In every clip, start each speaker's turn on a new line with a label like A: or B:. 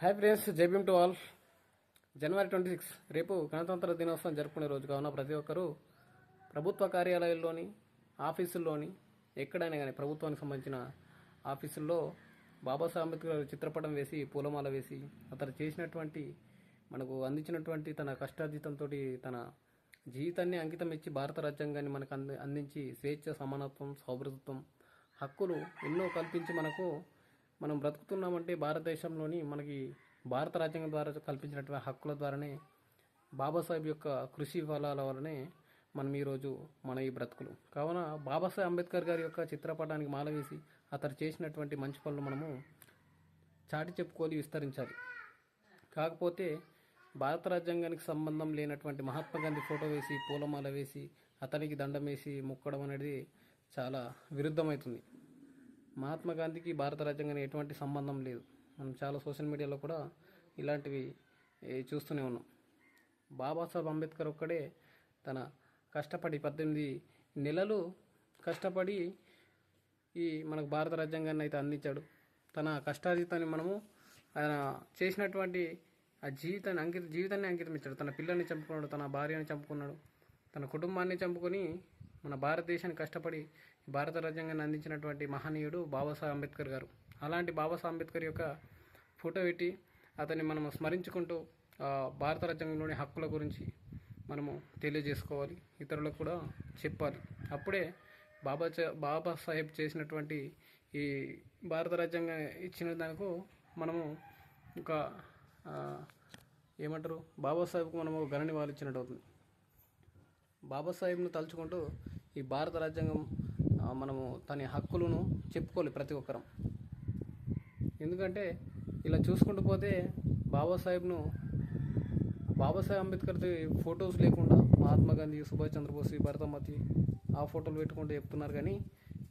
A: Hi friends Jai Bhim to all January twenty six రేపు గణతంత్ర దినోత్సవం జరుపుకునే రోజు కావున ప్రతి ఒక్కరూ ప్రభుత్వ కార్యాలయాల్లోని ఆఫీసుల్లోని ఎక్కడైనా కానీ ప్రభుత్వానికి సంబంధించిన ఆఫీసుల్లో బాబాసాహెబ్ అంబేద్కర్ చిత్రపటం వేసి పూలమాల వేసి అతను చేసినటువంటి మనకు అందించినటువంటి తన కష్టార్జితంతో తన జీవితాన్ని అంకితం ఇచ్చి భారత రాజ్యాంగాన్ని మనకు అంది అందించి స్వేచ్ఛ సమానత్వం సౌభృతత్వం హక్కులు ఎన్నో కల్పించి మనకు మనం బ్రతుకుతున్నామంటే భారతదేశంలోని మనకి భారత రాజ్యాంగం ద్వారా కల్పించినటువంటి హక్కుల ద్వారానే బాబాసాహెబ్ యొక్క కృషి ఫలాల వలనే మనం ఈరోజు మన ఈ బ్రతుకులు. కావున బాబాసాహెబ్ అంబేద్కర్ గారి యొక్క చిత్రపటానికి మాల వేసి అతను చేసినటువంటి మంచి పనులు మనము చాటి చెప్పుకొని విస్తరించాలి. కాకపోతే భారత రాజ్యాంగానికి సంబంధం లేనటువంటి మహాత్మా గాంధీ ఫోటో వేసి పూలమాల వేసి అతనికి దండం వేసి మొక్కడం అనేది చాలా విరుద్ధమవుతుంది. మహాత్మా గాంధీకి భారత రాజ్యాంగానికి ఎటువంటి సంబంధం లేదు. మనం చాలా సోషల్ మీడియాలో కూడా ఇలాంటివి చూస్తూనే ఉన్నాం. బాబాసాహెబ్ అంబేద్కర్ ఒక్కడే తన కష్టపడి పద్దెనిమిది నెలలు కష్టపడి ఈ మనకు భారత రాజ్యాంగాన్ని అయితే అందించాడు. తన కష్టార్జితాన్ని మనము ఆయన చేసినటువంటి ఆ జీవితాన్ని అంకిత జీవితాన్ని అంకితమిచ్చాడు. తన పిల్లల్ని చంపుకున్నాడు తన భార్యని చంపుకున్నాడు తన కుటుంబాన్ని చంపుకొని మన భారతదేశాన్ని కష్టపడి భారత రాజ్యాంగాన్ని అందించినటువంటి మహనీయుడు బాబాసాహెబ్ అంబేద్కర్ గారు. అలాంటి బాబాసాహెబ్ అంబేద్కర్ యొక్క ఫోటో పెట్టి అతన్ని మనం స్మరించుకుంటూ భారత రాజ్యాంగంలోని హక్కుల గురించి మనము తెలియజేసుకోవాలి. ఇతరులకు కూడా చెప్పాలి. అప్పుడే బాబా చ- బాబా సాహెబ్ చేసినటువంటి ఈ భారత రాజ్యాంగం ఇచ్చిన దానికి మనము ఒక ఏమంటారు? బాబాసాహెబ్కు మనము గణని వాళ్ళు ఇచ్చినట్టు అవుతుంది. బాబాసాహెబ్ను తలుచుకుంటూ ఈ భారత రాజ్యాంగం మనము తన హక్కులను చెప్పుకోవాలి ప్రతి ఒక్కరం. ఎందుకంటే ఇలా చూసుకుంటూ పోతే బాబాసాహెబ్ను బాబాసాహెబ్ అంబేద్కర్ది ఫొటోస్ లేకుండా మహాత్మా గాంధీ సుభాష్ చంద్రబోస్ భరతమతి ఆ ఫోటోలు పెట్టుకుంటూ చెప్తున్నారు. కానీ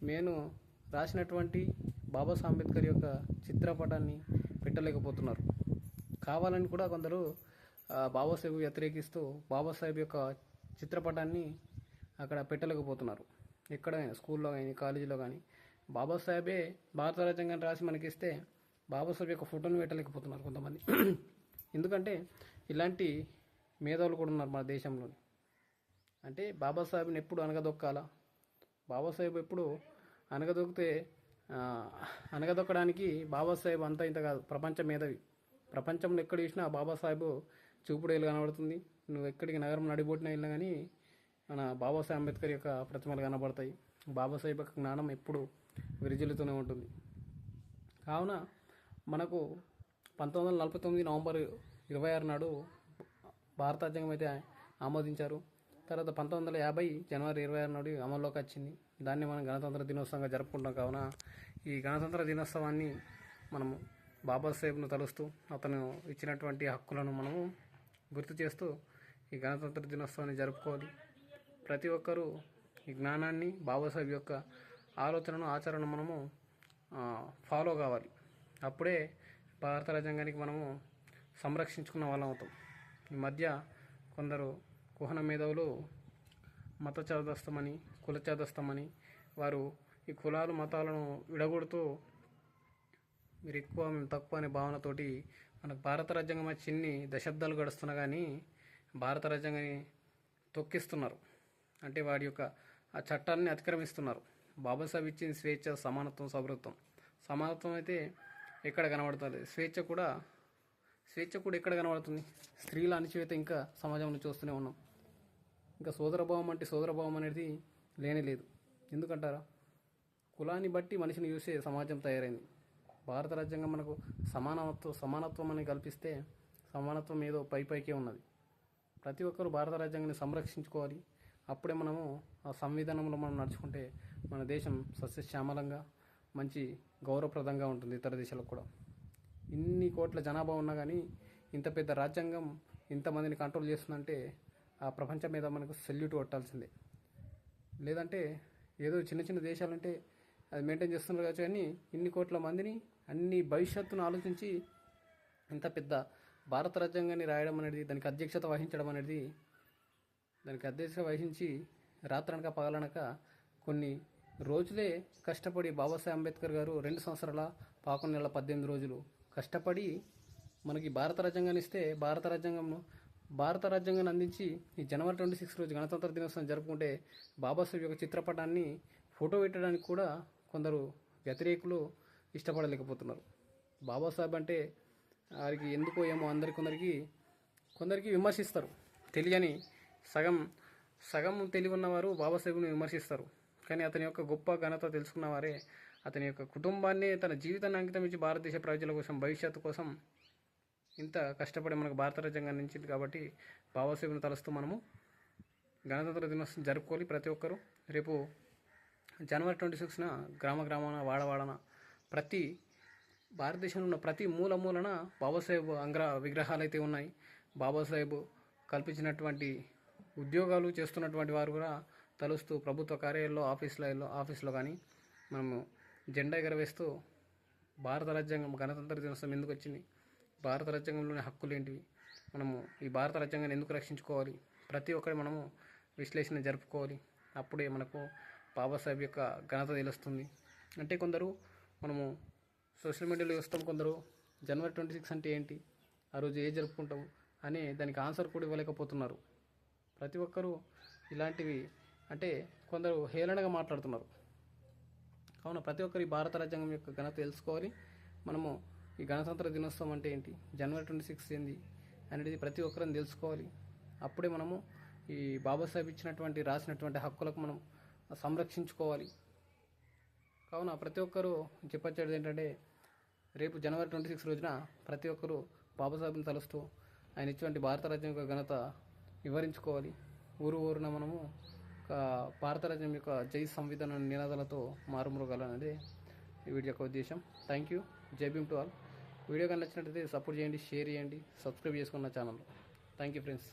A: నేను రాసినటువంటి బాబాసాహెబ్ అంబేద్కర్ యొక్క చిత్రపటాన్ని పెట్టలేకపోతున్నారు. కావాలని కూడా కొందరు బాబాసాహెబ్ వ్యతిరేకిస్తూ బాబాసాహెబ్ యొక్క చిత్రపటాన్ని అక్కడ పెట్టలేకపోతున్నారు. ఎక్కడైనా స్కూల్లో కానీ కాలేజీలో కానీ బాబాసాహెబే భారత రాజ్యాంగాన్ని రాసి మనకిస్తే బాబాసాహెబ్ యొక్క ఫోటోను పెట్టలేకపోతున్నారు కొంతమంది. ఎందుకంటే ఇలాంటి మేధావులు కూడా ఉన్నారు మన దేశంలో అంటే బాబాసాహెబ్ని ఎప్పుడు అనగదొక్కాలా? బాబాసాహెబ్ ఎప్పుడు అనగదొక్కితే అనగదొక్కడానికి బాబాసాహెబ్ అంతా ఇంత కాదు ప్రపంచ మేధావి. ప్రపంచంలో ఎక్కడ చూసినా బాబాసాహెబ్ చూపుడేలు కనబడుతుంది. నువ్వు ఎక్కడికి నగరం నడిబొట్టిన వెళ్ళినా కానీ మన బాబాసాహెబ్ అంబేద్కర్ యొక్క ప్రతిమలు కనబడతాయి. బాబాసాహెబ్ యొక్క జ్ఞానం ఎప్పుడు విరిజిల్లుతూనే ఉంటుంది. కావున మనకు పంతొమ్మిది వందల నలభై తొమ్మిది నవంబర్ ఇరవై ఆరు నాడు భారత రాజ్యాంగం అయితే ఆమోదించారు. తర్వాత పంతొమ్మిది వందల యాభై జనవరి ఇరవై ఆరు నాడు అమల్లోకి వచ్చింది. దాన్ని మనం గణతంత్ర దినోత్సవంగా జరుపుకుంటాం కావున ఈ గణతంత్ర దినోత్సవాన్ని మనము బాబాసాహెబ్ను తలుస్తూ అతను ఇచ్చినటువంటి హక్కులను మనము గుర్తు చేస్తూ ఈ గణతంత్ర దినోత్సవాన్ని జరుపుకోవాలి. ప్రతి ఒక్కరూ ఈ జ్ఞానాన్ని బాబాసాహెబ్ యొక్క ఆలోచనను ఆచరణ మనము ఫాలో కావాలి. అప్పుడే భారత రాజ్యాంగానికి మనము సంరక్షించుకున్న వాళ్ళం అవుతాం. ఈ మధ్య కొందరు కుహన మేధావులు మత చాదస్తమని కుల చాదస్తమని వారు ఈ కులాలు మతాలను విడగొడుతూ మీరు ఎక్కువ మేము తక్కువ అనే భావనతోటి మనకు భారత రాజ్యాంగం చిన్ని దశాబ్దాలు గడుస్తున్నా కానీ భారత రాజ్యాంగాన్ని తొక్కిస్తున్నారు. అంటే వాడి యొక్క ఆ చట్టాన్ని అతిక్రమిస్తున్నారు. బాబాసాహెబ్ ఇచ్చిన స్వేచ్ఛ సమానత్వం సౌరత్వం సమానత్వం అయితే ఎక్కడ కనబడుతుంది? స్వేచ్ఛ కూడా స్వేచ్ఛ కూడా ఎక్కడ కనబడుతుంది? స్త్రీల అణచివేత ఇంకా సమాజంలో చూస్తూనే ఉన్నాం. ఇంకా సోదరభావం అంటే సోదరభావం అనేది లేనే లేదు. ఎందుకంటారా? కులాన్ని బట్టి మనిషిని చూసే సమాజం తయారైంది. భారత రాజ్యాంగం మనకు సమానత్వం సమానత్వం అని కల్పిస్తే సమానత్వం ఏదో పై పైకే ఉన్నది. ప్రతి ఒక్కరూ భారత రాజ్యాంగాన్ని సంరక్షించుకోవాలి. అప్పుడే మనము ఆ సంవిధానంలో మనం నడుచుకుంటే మన దేశం సస్యశ్యామలంగా మంచి గౌరవప్రదంగా ఉంటుంది ఇతర దేశాలకు కూడా. ఇన్ని కోట్ల జనాభా ఉన్నా కానీ ఇంత పెద్ద రాజ్యాంగం ఇంతమందిని కంట్రోల్ చేస్తుందంటే ఆ ప్రపంచం మీద మనకు సెల్యూట్ కొట్టాల్సిందే. లేదంటే ఏదో చిన్న చిన్న దేశాలంటే అది మెయింటైన్ చేస్తున్నారు కావచ్చు కానీ ఇన్ని కోట్ల మందిని అన్ని భవిష్యత్తును ఆలోచించి ఇంత పెద్ద భారత రాజ్యాంగాన్ని రాయడం అనేది దానికి అధ్యక్షత వహించడం అనేది దానికి అధ్యక్షత వహించి రాత్రనక పగలనక కొన్ని రోజులే కష్టపడి బాబాసాహెబ్ అంబేద్కర్ గారు రెండు సంవత్సరాల పదకొండు నెలల పద్దెనిమిది రోజులు కష్టపడి మనకి భారత రాజ్యాంగాన్ని ఇస్తే భారత రాజ్యాంగంను భారత రాజ్యాంగాన్ని అందించి ఈ జనవరి ట్వంటీ సిక్స్ రోజు గణతంత్ర దినోత్సవం జరుపుకుంటే బాబాసాహెబ్ యొక్క చిత్రపటాన్ని ఫోటో పెట్టడానికి కూడా కొందరు వ్యతిరేకులు ఇష్టపడలేకపోతున్నారు. బాబాసాహెబ్ అంటే వారికి ఎందుకో ఏమో అందరి కొందరికి కొందరికి విమర్శిస్తారు. తెలియని సగం సగం తెలివి ఉన్నవారు బాబాసాహెబ్ను విమర్శిస్తారు. కానీ అతని యొక్క గొప్ప ఘనత తెలుసుకున్న వారే అతని యొక్క కుటుంబాన్ని తన జీవితాన్ని అంకితం ఇచ్చి భారతదేశ ప్రజల కోసం భవిష్యత్తు కోసం ఇంత కష్టపడి మనకు భారత రాజ్యాంగం ఇచ్చింది కాబట్టి బాబాసాహెబ్ను తలుస్తూ మనము గణతంత్ర దినోత్సవం జరుపుకోవాలి ప్రతి ఒక్కరూ. రేపు జనవరి ట్వంటీ సిక్స్న గ్రామ గ్రామాన వాడవాడన ప్రతి భారతదేశంలో ఉన్న ప్రతి మూల మూలన బాబాసాహెబ్ అంగ్ర విగ్రహాలు అయితే ఉన్నాయి. బాబాసాహెబ్ కల్పించినటువంటి ఉద్యోగాలు చేస్తున్నటువంటి వారు కూడా తలుస్తూ ప్రభుత్వ కార్యాలయంలో ఆఫీసులలో ఆఫీసులో కానీ మనము జెండా ఎగరవేస్తూ భారత రాజ్యాంగం గణతంత్ర దినోత్సవం ఎందుకు వచ్చింది? భారత రాజ్యాంగంలోని హక్కులు ఏంటివి? మనము ఈ భారత రాజ్యాంగాన్ని ఎందుకు రక్షించుకోవాలి? ప్రతి ఒక్కరి మనము విశ్లేషణ జరుపుకోవాలి. అప్పుడే మనకు బాబాసాహెబ్ యొక్క ఘనత తెలుస్తుంది. అంటే కొందరు మనము సోషల్ మీడియాలో చూస్తాం కొందరు జనవరి ట్వంటీ సిక్స్ అంటే ఏంటి? ఆ రోజు ఏ జరుపుకుంటాం అని దానికి ఆన్సర్ కూడా ఇవ్వలేకపోతున్నారు. ప్రతి ఒక్కరూ ఇలాంటివి అంటే కొందరు హేళనగా మాట్లాడుతున్నారు. కావున ప్రతి ఒక్కరు ఈ భారత రాజ్యాంగం యొక్క ఘనత తెలుసుకోవాలి. మనము ఈ గణతంత్ర దినోత్సవం అంటే ఏంటి? జనవరి ట్వంటీ సిక్స్ ఏంది? అనేది ప్రతి ఒక్కరిని తెలుసుకోవాలి. అప్పుడే మనము ఈ బాబాసాహెబ్ ఇచ్చినటువంటి రాసినటువంటి హక్కులకు మనం సంరక్షించుకోవాలి. కావున ప్రతి ఒక్కరూ చెప్పచ్చేది ఏంటంటే రేపు జనవరి ట్వంటీ సిక్స్ రోజున ప్రతి ఒక్కరూ బాబాసాహెబ్ని తలుస్తూ ఆయన ఇచ్చినటువంటి భారత రాజ్యం యొక్క ఘనత వివరించుకోవాలి. ఊరు ఊరున మనము ఒక భారత రాజ్యం యొక్క జై సంవిధాన నినాదాలతో మారుమృగాలనేది ఈ వీడియో యొక్క ఉద్దేశం. థ్యాంక్ యూ జై భీమ్ టు ఆల్. వీడియో కానీ నచ్చినట్లయితే సపోర్ట్ చేయండి షేర్ చేయండి సబ్స్క్రైబ్ చేసుకున్న ఛానల్. Thank you friends